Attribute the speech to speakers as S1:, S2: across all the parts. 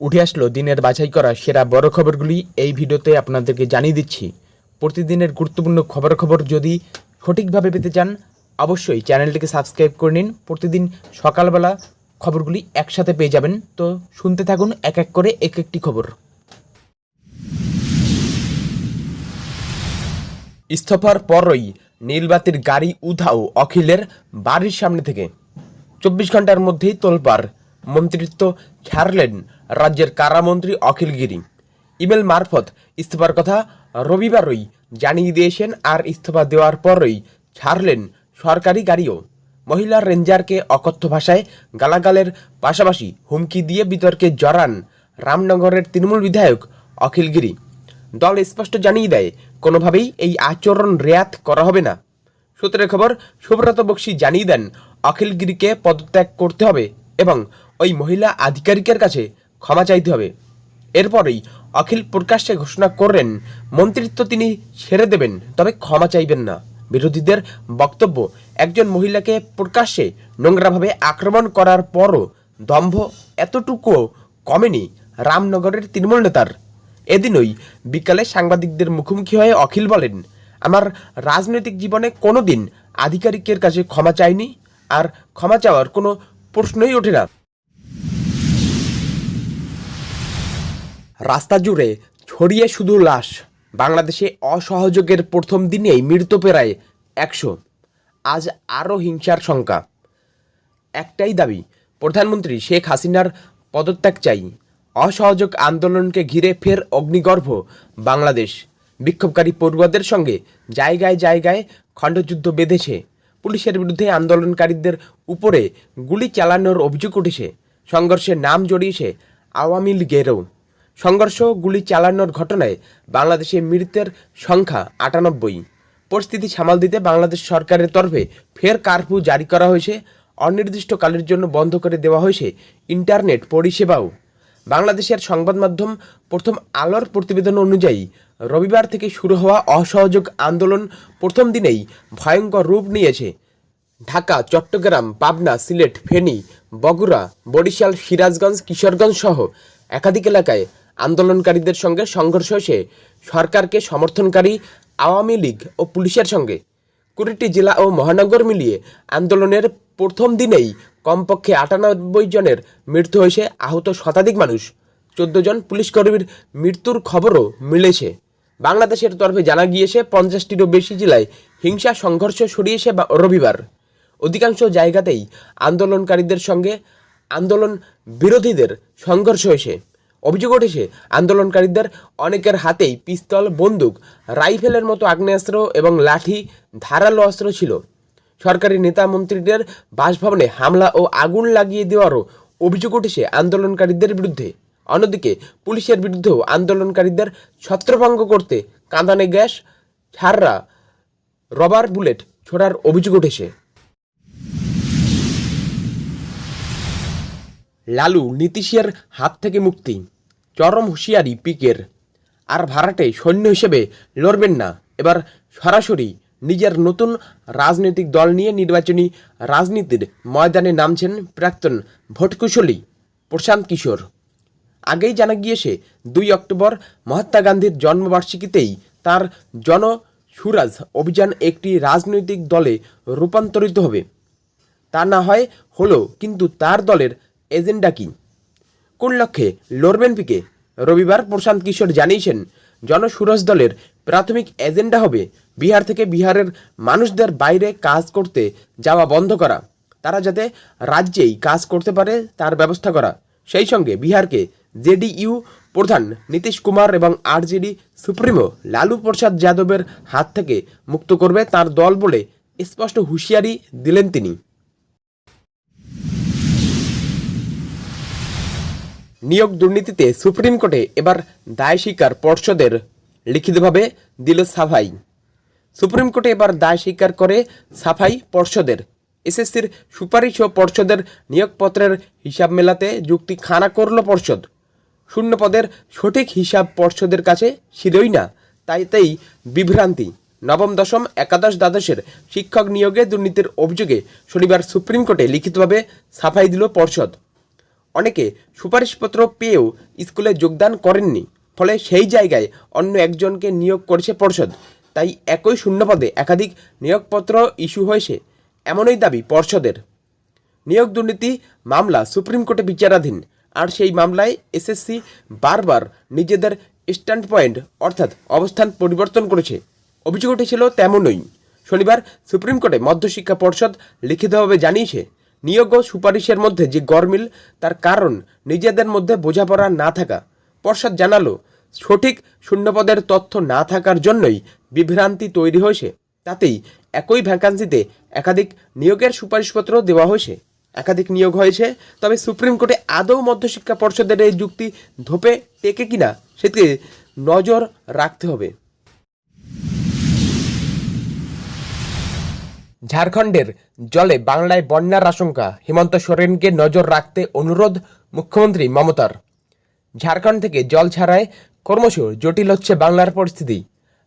S1: উঠে আসলো দিনের বাছাই করা সেরা বড় খবরগুলি এই ভিডিওতে আপনাদেরকে জানিয়ে দিচ্ছি। প্রতিদিনের গুরুত্বপূর্ণ খবর খবর যদি সঠিকভাবে পেতে চান, অবশ্যই চ্যানেলটিকে সাবস্ক্রাইব করে নিন। প্রতিদিন সকালবেলা খবরগুলি একসাথে পেয়ে যাবেন। তো শুনতে থাকুন এক এক করে এক একটি খবর। ইস্তফার পরই নীলবাতির গাড়ি উধাও অখিলের বাড়ির সামনে থেকে। চব্বিশ ঘণ্টার মধ্যেই তোলপার মন্ত্রিত্ব ছাড়লেন রাজ্যের কারামন্ত্রী অখিল গিরি। ইমেল মারফত ইস্তফার কথা রবিবারই জানিয়ে দিয়েছেন আর ইস্তফা দেওয়ার পরই ছাড়লেন সরকারি গাড়িও। মহিলা রেঞ্জারকে অকথ্য ভাষায় গালাগালের পাশাপাশি হুমকি দিয়ে বিতর্কে জড়ান রামনগরের তৃণমূল বিধায়ক অখিল গিরি। দল স্পষ্ট জানিয়ে দেয়, কোনোভাবেই এই আচরণ রেয়াত করা হবে না। সূত্রের খবর, সুব্রত বক্সি জানিয়ে দেন অখিলগিরিকে পদত্যাগ করতে হবে এবং ওই মহিলা আধিকারিকের কাছে ক্ষমা চাইতে হবে। এরপরেই অখিল প্রকাশ্যে ঘোষণা করলেন, মন্ত্রিত্ব তিনি ছেড়ে দেবেন, তবে ক্ষমা চাইবেন না। বিরোধীদের বক্তব্য, একজন মহিলাকে প্রকাশ্যে নোংরাভাবে আক্রমণ করার পরও দম্ভ এতটুকুও কমেনি রামনগরের তৃণমূল নেতার। এদিনই বিকালে সাংবাদিকদের মুখোমুখি হয়ে অখিল বলেন, আমার রাজনৈতিক জীবনে কোনো দিন আধিকারিকের কাছে ক্ষমা চাইনি, আর ক্ষমা চাওয়ার কোনো প্রশ্নই ওঠে না। রাস্তা জুড়ে ছড়িয়ে শুধু লাশ। বাংলাদেশে অসহযোগের প্রথম দিনেই মৃত প্রায় একশো। আজ আরও হিংসার শঙ্কা। একটাই দাবি, প্রধানমন্ত্রী শেখ হাসিনার পদত্যাগ চাই। অসহযোগ আন্দোলনকে ঘিরে ফের অগ্নিগর্ভ বাংলাদেশ। বিক্ষোভকারী পড়ুয়াদের সঙ্গে জায়গায় জায়গায় খণ্ডযুদ্ধ বেঁধেছে। পুলিশের বিরুদ্ধে আন্দোলনকারীদের উপরে গুলি চালানোর অভিযোগ উঠেছে। সংঘর্ষে নাম জড়িয়েছে আওয়ামী লীগেরও। সংঘর্ষ গুলি চালানোর ঘটনায় বাংলাদেশে মৃতের সংখ্যা আটানব্বই। পরিস্থিতি সামাল দিতে বাংলাদেশ সরকারের তরফে ফের কারফিউ জারি করা হয়েছে। অনির্দিষ্টকালের জন্য বন্ধ করে দেওয়া হয়েছে ইন্টারনেট পরিষেবাও। বাংলাদেশের সংবাদ মাধ্যম প্রথম আলোর প্রতিবেদন অনুযায়ী, রবিবার থেকে শুরু হওয়া অসহযোগ আন্দোলন প্রথম দিনেই ভয়ঙ্কর রূপ নিয়েছে। ঢাকা, চট্টগ্রাম, পাবনা, সিলেট, ফেনী, বগুড়া, বরিশাল, সিরাজগঞ্জ, কিশোরগঞ্জ সহ একাধিক এলাকায় আন্দোলনকারীদের সঙ্গে সংঘর্ষ হয়েছে সরকারকে সমর্থনকারী আওয়ামী লীগ ও পুলিশের সঙ্গে কুড়িটি জেলা ও মহানগর মিলিয়ে আন্দোলনের প্রথম দিনেই কমপক্ষে আটানব্বই জনের মৃত্যু হয়েছে আহত শতাধিক মানুষ। চোদ্দ জন পুলিশ কর্মীর মৃত্যুর খবরও মিলেছে। বাংলাদেশের তরফে জানা গিয়েছে, পঞ্চাশটিরও বেশি জেলায় হিংসা সংঘর্ষ সরিয়েছে বা- রবিবার। অধিকাংশ জায়গাতেই আন্দোলনকারীদের সঙ্গে আন্দোলন বিরোধীদের সংঘর্ষ হয়েছে। অভিযোগ উঠেছে, আন্দোলনকারীদের অনেকের হাতেই পিস্তল, বন্দুক, রাইফেলের মতো আগ্নেয়াস্ত্র এবং লাঠি, ধারালো অস্ত্র ছিল। সরকারি নেতা মন্ত্রীদের বাসভবনে হামলা ও আগুন লাগিয়ে দেওয়ারও অভিযোগ উঠেছে আন্দোলনকারীদের বিরুদ্ধে। অন্যদিকে, পুলিশের বিরুদ্ধেও আন্দোলনকারীদের ছত্রভঙ্গ করতে কাঁদানে গ্যাস ছাড়রা রবার বুলেট ছোড়ার অভিযোগ উঠেছে। লালু নীতিশের হাত থেকে মুক্তি। চরম হুঁশিয়ারি পিকের। আর ভাড়াটে সৈন্য হিসেবে লড়বেন না। এবার সরাসরি নিজের নতুন রাজনৈতিক দল নিয়ে নির্বাচনী রাজনীতির ময়দানে নামছেন প্রাক্তন ভোটকুশলী প্রশান্ত কিশোর। আগেই জানা গিয়েছে, দুই অক্টোবর মহাত্মা গান্ধীর জন্মবার্ষিকীতেই তার জন সুরাজ অভিযান একটি রাজনৈতিক দলে রূপান্তরিত হবে। তা না হয় হলো কিন্তু তার দলের এজেন্ডা কি? কোন লক্ষ্যে? লড়বেন পিকে রবিবার প্রশান্ত কিশোর জানিয়েছেন, জনসুরজ দলের প্রাথমিক এজেন্ডা হবে বিহার থেকে বিহারের মানুষদের বাইরে কাজ করতে যাওয়া বন্ধ করা। তারা যাতে রাজ্যেই কাজ করতে পারে তার ব্যবস্থা করা। সেই সঙ্গে বিহারকে জেডিইউ প্রধান নীতিশ কুমার এবং আরজেডি সুপ্রিমো লালু প্রসাদ যাদবের হাত থেকে মুক্ত করবে তার দল বলে স্পষ্ট হুঁশিয়ারি দিলেন তিনি। নিয়োগ দুর্নীতিতে সুপ্রিম কোর্টে এবার দায় স্বীকার পর্ষদের, লিখিতভাবে দিল সাফাই। সুপ্রিম কোর্টে এবার দায় স্বীকার করে সাফাই পর্ষদের। এসএসসির সুপারিশ ও পর্ষদের নিয়োগপত্রের হিসাব মেলাতে যুক্তি খানা করল পর্ষদ। শূন্য পদের সঠিক হিসাব পর্ষদের কাছে ছিলই না, তাই তাই বিভ্রান্তি। নবম, দশম, একাদশ দ্বাদশের শিক্ষক নিয়োগে দুর্নীতির অভিযোগে শনিবার সুপ্রিম কোর্টে লিখিতভাবে সাফাই দিল পর্ষদ। অনেকে সুপারিশপত্র পেয়েও স্কুলে যোগদান করেননি। ফলে সেই জায়গায় অন্য একজনকে নিয়োগ করেছে পর্ষদ। তাই একই শূন্যপদে একাধিক নিয়োগপত্র ইস্যু হয়েছে। এমনই দাবি পর্ষদের। নিয়োগ দুর্নীতি মামলা সুপ্রিম কোর্টে বিচারাধীন। আর সেই মামলায় এসএসসি বারবার নিজেদের স্ট্যান্ড পয়েন্ট অর্থাৎ অবস্থান পরিবর্তন করেছে। অভিযোগ উঠেছিল তেমনই। শনিবার সুপ্রিম কোর্টে মধ্যশিক্ষা পর্ষদ লিখিতভাবে জানিয়েছে নিয়োগ ও সুপারিশের মধ্যে যে গরমিল, তার কারণ নিজেদের মধ্যে বোঝাপড়া না থাকা। পর্ষদ জানালো, সঠিক শূন্যপদের তথ্য না থাকার জন্যই বিভ্রান্তি তৈরি হয়েছে। তাতেই একই ভ্যাকান্সিতে একাধিক নিয়োগের সুপারিশপত্র দেওয়া হয়েছে। একাধিক নিয়োগ হয়েছে, তবে সুপ্রিম কোর্টে আদৌ মধ্যশিক্ষা পর্ষদের এই যুক্তি ধোপে টেকে কিনা, সেদিকে নজর রাখতে হবে। ঝাড়খণ্ডের জলে বাংলায় বন্যার আশঙ্কা, হিমন্ত সোরেনকে নজর রাখতে অনুরোধ মুখ্যমন্ত্রী মমতার। ঝাড়খণ্ড থেকে জল ছাড়ায় ক্রমশ জটিল হচ্ছে বাংলার পরিস্থিতি।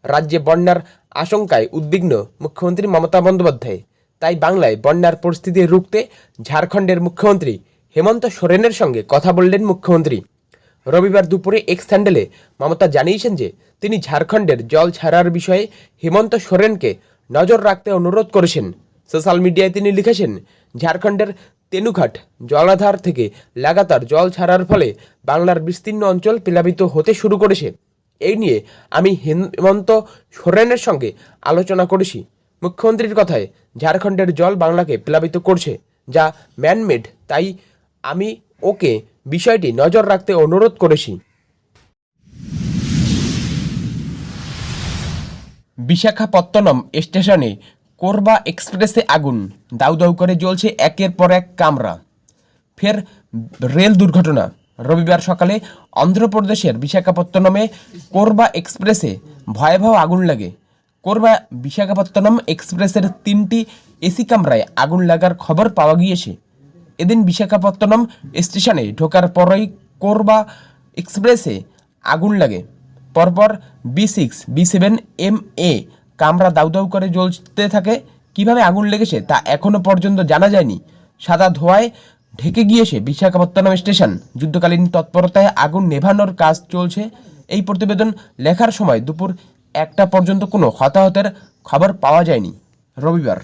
S1: রাজ্যে বন্যার আশঙ্কায় উদ্বিগ্ন মুখ্যমন্ত্রী মমতা বন্দ্যোপাধ্যায়। তাই বাংলায় বন্যার পরিস্থিতি রুখতে ঝাড়খণ্ডের মুখ্যমন্ত্রী হেমন্ত সোরেনের সঙ্গে কথা বললেন মুখ্যমন্ত্রী। রবিবার দুপুরে এক্স স্যান্ডেলে মমতা জানিয়েছেন যে, তিনি ঝাড়খণ্ডের জল ছাড়ার বিষয়ে হেমন্ত সোরেনকে নজর রাখতে অনুরোধ করেছেন। সোশ্যাল মিডিয়ায় তিনি লিখেছেন, ঝাড়খণ্ডের তেনুঘাট জলাধার থেকে লাগাতার জল ছাড়ার ফলে বাংলার বিস্তীর্ণ অঞ্চল প্লাবিত হতে শুরু করেছে। এই নিয়ে আমি হেমন্ত সোরেনের সঙ্গে আলোচনা করেছি। মুখ্যমন্ত্রীর কথায়, ঝাড়খণ্ডের জল বাংলাকে প্লাবিত করছে, যা ম্যানমেড তাই আমি ওকে বিষয়টি নজর রাখতে অনুরোধ করেছি। বিশাখাপত্তনম স্টেশনে কোরবা এক্সপ্রেসে আগুন। দাউ দাউ করে জ্বলছে একের পর এক কামরা। ফের রেল দুর্ঘটনা। রবিবার সকালে অন্ধ্রপ্রদেশের বিশাখাপত্তনমে কোরবা এক্সপ্রেসে ভয়াবহ আগুন লাগে। কোরবা বিশাখাপত্তনম এক্সপ্রেসের তিনটি এসি কামরায় আগুন লাগার খবর পাওয়া গিয়েছে। এদিন বিশাখাপত্তনম স্টেশনে ঢোকার পরই কোরবা এক্সপ্রেসে আগুন লাগে। পরপর B six, B seven, M A কামরা দাউ দাউ করে জ্বলতে থাকে। কীভাবে আগুন লেগেছে তা এখনও পর্যন্ত জানা যায়নি। সাদা ধোঁয়ায় ঢেকে গিয়েছে বিশাখাপত্তনম স্টেশন। যুদ্ধকালীন তৎপরতায় আগুন নেভানোর কাজ চলছে। এই প্রতিবেদন লেখার সময় দুপুর একটা পর্যন্ত কোনো হতাহতের খবর পাওয়া যায়নি। রবিবার।